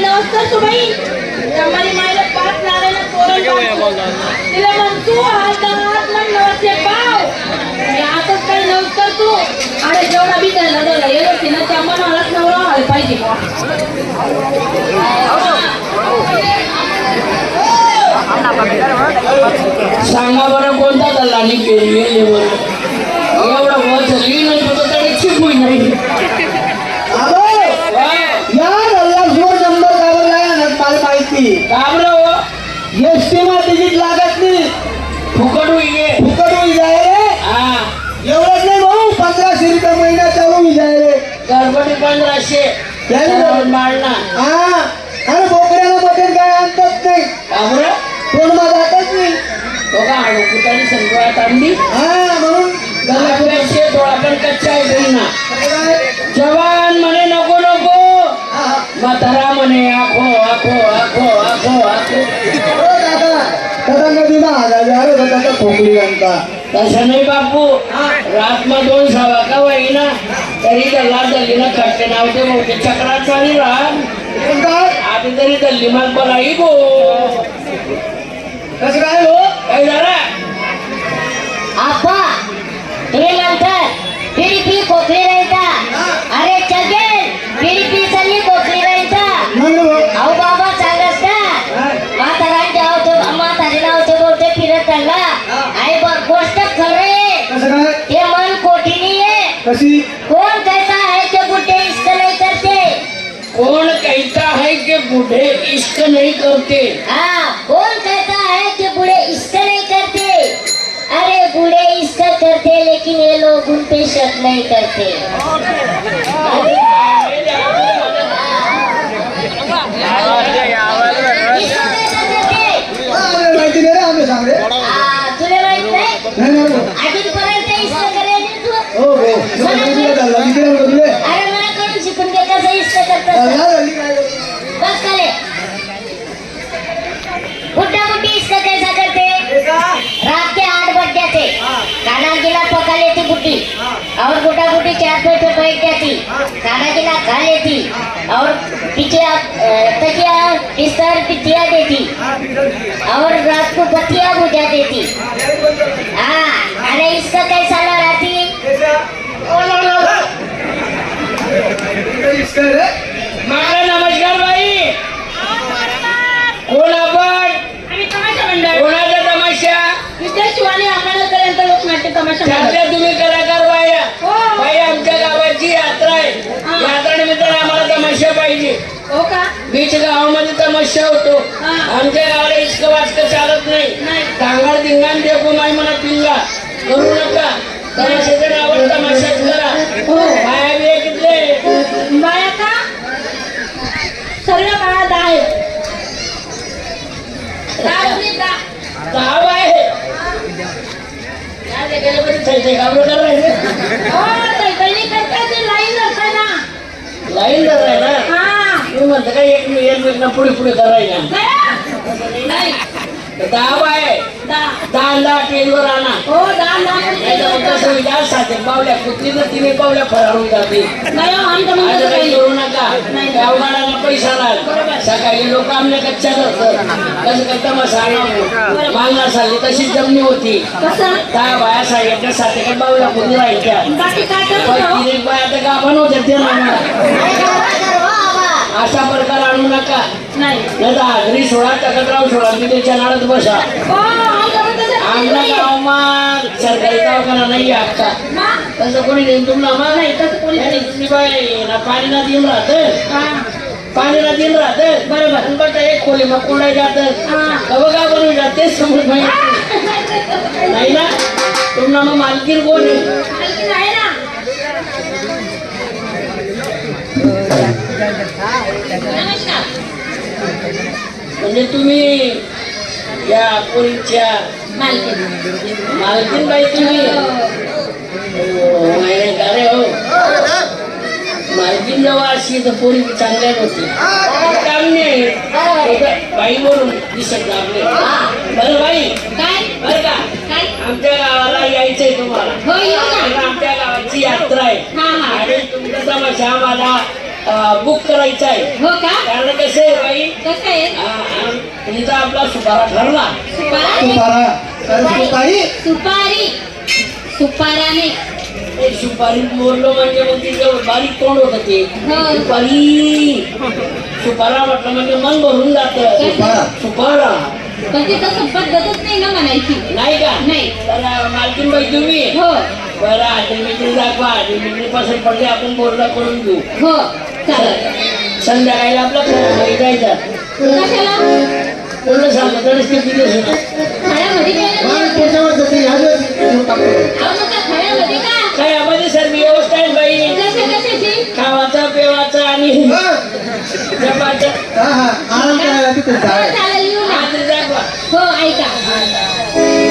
नमस्कार तू बाई त्यामध्ये मायला पाच लावायला बांधतो. तिला म्हण तू हात हात म्हण नवसते पाव. आताच काही नमस्कार तू. आणि जेवढा बी त्याला झाला येलो ना त्या मनालाच नवरा व्हायला पाहिजे बुवा. सांगा बरं कोणता दल्ला आणि केली बरं एवढं वर्ष लिहिलं होतं तरी चिपू नाही अबे, या गल्ला जोर नंबर गावाला आहे ना माहिती काबरं हो. एसटी मा तिकीट लागत नाही. फुकट होई फुकट होई जाय रे. हा. एवढंच नाही भाऊ पंधराशे रुपये महिना चालू होई जाय रे. गणपती पंधराशे. माळणा हा. अरे बोकड्याला मटण काय आणतात नाही. काबरं कोण मा जातच नाही. तो का हळू कुठाने संगोळ्यात आणली? हा. नदी मा आला अरे दादा खोकली आणता तसं नाही बापू. रात मग दोन सवा का होईना तरी गल्ला दल्लीनं खट्टे नावते मोठे. चक्रा चाली राहत आधी तरी दल्ली मग बोलाई गो कसं काय हो? काय झालं? ते मन कोठीनी आहे कशी? कोण कहता है ते बुड्ढे इश्क नहीं करते? कोण कहता है कि बूढ़े इश्क नहीं करते? हाँ कौन कहता है कि बूढ़े इश्क नहीं करते? अरे बूढ़े इश्क करते लेकिन ये लोग उन पे शक नहीं करते। बुड्ढी और बुढ़ा बुड्ढी चार पे पे बैठ जाती खाना गिला खा लेती और पीछे तकिया बिस्तर पितिया देती. और रात को बत्तियां बुझा देती. हाँ अरे इसका कैसा लड़ाती इसका रे मारा नमस्कार बाई कोण आपण आणि तमाशा मंडळ कोणाचा तमाशा विद्याशिवाने अंमलपर्यंत लोकनाट्य तमाशा मंडळ त्यातल्या तुम्ही कलाकार बाया. हो. बाई आमच्या गावाची यात्रा आहे. यात्रा निमित्त आम्हाला तमाशा पाहिजे. हो का? बीच गावामध्ये तमाशा होतो. आमच्या गावाला इतकं वाचकं चालत नाही. नाही. कांगार धिंगाण देखो माय म्हणा पिंगा करू नका. तमाशाच्या नावावर तमाशाच करा हो. बाया बी कितले बाया का सगळ्या बाया दहा आहेत दहा मुली दहा. दहा बाय घाबरं कर राहिले हो, तैतैनी करता ते लाईन धर आहे ना हा. तुम्ही म्हणता का एक एक पुढे पुढे करायला नाही. नाही. दहा दहा टेनवर आणा. हो, साधे पावल्या कुठली तर तिने पावल्या फरारून जाते. नाही हो, करू नका. पैसा नाही सकाळी लोक आमने कच्च्या कसं करता मसाला मागणार साली तशी जमनी होती. दहा बाया सांगितल्या साथे काय पावल्या राहायच्या काय बाया तर गाभण होत्या ते अशा प्रकार आणू नका. नाही. हाजरी सोडा तकतराव सोडा मी त्याच्या नाळात बसा. हो, नाही. गावमा सरकारी दवाखाना नाही आता ना? तसं कोणी नाही तुम्हाला? मग नाही, तसं कोणी नाही तुझी बाई ना पाणी ना दिन राहत. पाणी ना दिन राहत बरोबर. आणि बट एक खोली मग कोणा जात. कव का बनवून जाते समोर माहिती नाही ना? तुम्हाला मग मालकीन कोण आहे आणखी आहे ना नमस्कार म्हणजे तुम्ही या पोरीच्या मालकीन बाई तुम्ही. हो, मायने का रे हो. मालकीन जेव्हा अशी तर पोरी चांगल्या होती काम नाही एक बाई बोलून दिसत लागले बरं बाई. काय? बरं का? आमच्या गावाला यायचंय तुम्हाला. हो आमच्या गावाची यात्रा आहे. आणि तुमचा तमाशा आम्हाला बुक करायचं आहे. हो का? कारण कसं आहे बाई कसं आहे? तुमचा आपला सुपारा ठरला. सुपारी सुपारा. तर सुपारी सुपारी सुपाराने ते सुपारी बोललो म्हणजे मग तिचं बारीक तोंड होतं ते. हो. सुपारी. सुपारा म्हटलं म्हणजे मन भरून जात. सुपारा. सुपारा. पण ते तसं पद्धतच नाही ना म्हणायची. नाही का? नाही. तर मालकीन बाई तुम्ही? हो. बरं आधी मिटरी दाखवा आधी मिटरी पसंत पडली आपण बोलणं करून घेऊ. हो. चालेल संध्याकाळी आपलं घरी जायचं. कशाला? पूर्ण सांगत काय यामध्ये सर्व व्यवस्था आहे बाई? खावाचा पेवाचा आणि हा, जपाचं हा, हो ऐका.